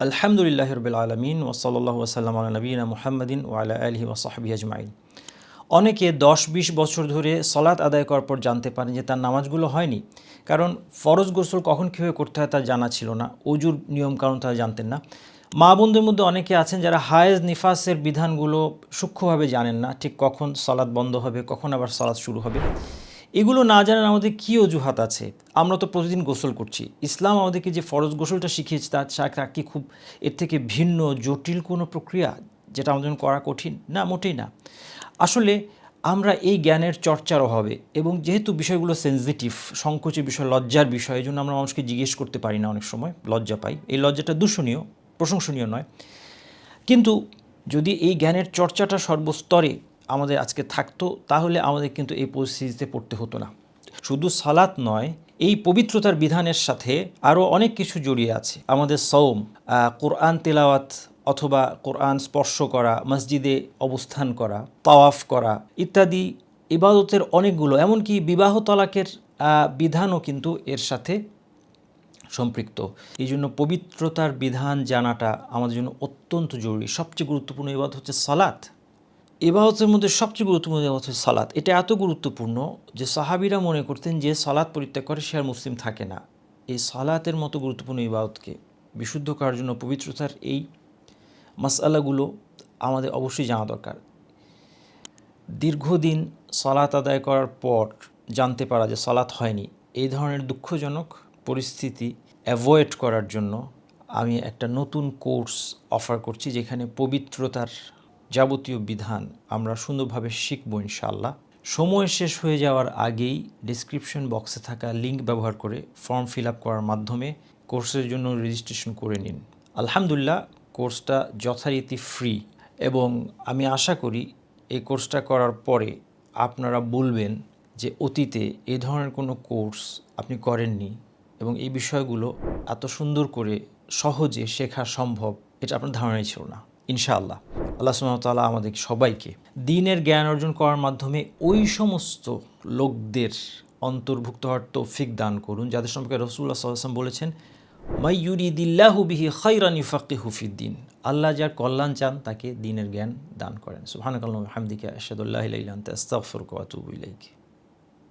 আলহামদুলিল্লাহ রবিল আলমিন ওসল্লাহ ওসাল্লাম আল নবীনা মুহাম্মদিন ওয়ালা আলহি ওসাহাবি আজমাইন। অনেকে দশ বিশ বছর ধরে সলাৎ আদায় করার পর জানতে পারেন যে তার নামাজগুলো হয়নি। কারণ ফরজ গোসল কখন কীভাবে করতে হয় তার জানা ছিল না। অজুর নিয়মকানুন তারা জানতেন না। মা বোনদের মধ্যে অনেকে আছেন যারা হায়েজ নিফাসের বিধানগুলো সূক্ষ্মভাবে জানেন না, ঠিক কখন সলাৎ বন্ধ হবে, কখন আবার সলাৎ শুরু হবে। এগুলো না জানার আমাদের কী অজুহাত আছে? আমরা তো প্রতিদিন গোসল করছি। ইসলাম আমাদেরকে যে ফরজ গোসলটা শিখিয়েছে তার তা কি খুব এর থেকে ভিন্ন, জটিল কোনো প্রক্রিয়া যেটা আমাদের জন্য করা কঠিন? না, মোটেই না। আসলে আমরা এই জ্ঞানের চর্চার অভাবে এবং যেহেতু বিষয়গুলো সেন্সিটিভ সংকোচের বিষয়, লজ্জার বিষয় এই জন্য আমরা মানুষকে জিজ্ঞেস করতে পারি না অনেক সময়, লজ্জা পাই। এই লজ্জাটা দূষণীয়, প্রশংসনীয় নয়। কিন্তু যদি এই জ্ঞানের চর্চাটা সর্বস্তরে আমাদের আজকে থাকতো, তাহলে আমাদের কিন্তু এই পরিস্থিতিতে পড়তে হতো না। শুধু সালাত নয়, এই পবিত্রতার বিধানের সাথে আরও অনেক কিছু জড়িয়ে আছে। আমাদের সৌম কোরআন তেলাওয়াত অথবা কোরআন স্পর্শ করা, মসজিদে অবস্থান করা, তাওয়াফ করা ইত্যাদি ইবাদতের অনেকগুলো, এমনকি বিবাহ তলাকের বিধানও কিন্তু এর সাথে সম্পৃক্ত। এই জন্য পবিত্রতার বিধান জানাটা আমাদের জন্য অত্যন্ত জরুরি। সবচেয়ে গুরুত্বপূর্ণ এবাদত হচ্ছে সালাত। এবাদতের মধ্যে সবচেয়ে গুরুত্বপূর্ণ এবাদত হচ্ছে সালাত। এটা এত গুরুত্বপূর্ণ যে সাহাবিরা মনে করতেন যে সালাত পরিত্যাগ করে সে আর মুসলিম থাকে না। এই সালাতের মতো গুরুত্বপূর্ণ ইবাদতকে বিশুদ্ধ করার জন্য পবিত্রতার এই মাসালাগুলো আমাদের অবশ্যই জানা দরকার। দীর্ঘদিন সালাত আদায় করার পর জানতে পারা যে সালাত হয়নি, এই ধরনের দুঃখজনক পরিস্থিতি অ্যাভয়েড করার জন্য আমি একটা নতুন কোর্স অফার করছি যেখানে পবিত্রতার যাবতীয় বিধান আমরা সুন্দরভাবে শিখব ইনশাল্লাহ সময় শেষ হয়ে যাওয়ার আগেই ডিসক্রিপশন বক্সে থাকা লিঙ্ক ব্যবহার করে ফর্ম ফিল আপ করার মাধ্যমে কোর্সের জন্য রেজিস্ট্রেশন করে নিন। আলহামদুলিল্লাহ কোর্সটা যথারীতি ফ্রি এবং আমি আশা করি এই কোর্সটা করার পরে আপনারা বলবেন যে, অতীতে এ ধরনের কোনো কোর্স আপনি করেননি এবং এই বিষয়গুলো এত সুন্দর করে সহজে শেখা সম্ভব, এটা আপনার ধারণাই ছিল না। ইনশাআল্লাহ। আল্লাহ সুমতাল্লাহ আমাদের সবাইকে দিনের জ্ঞান অর্জন করার মাধ্যমে ওই সমস্ত লোকদের অন্তর্ভুক্ত হওয়ার তৌফিক দান করুন, যাদের সম্পর্কে রসুল্লাহ সাল্লাম বলেছেন মাইয়ুরিদিল্লাহু বিহি খৈরানি ফাকি হুফিদ্দিন আল্লাহ যার কল্যাণ চান, তাকে দিনের জ্ঞান দান করেন। সুবহানাকাল্লাহু হামদিকা আশহাদু আল্লা ইলাহা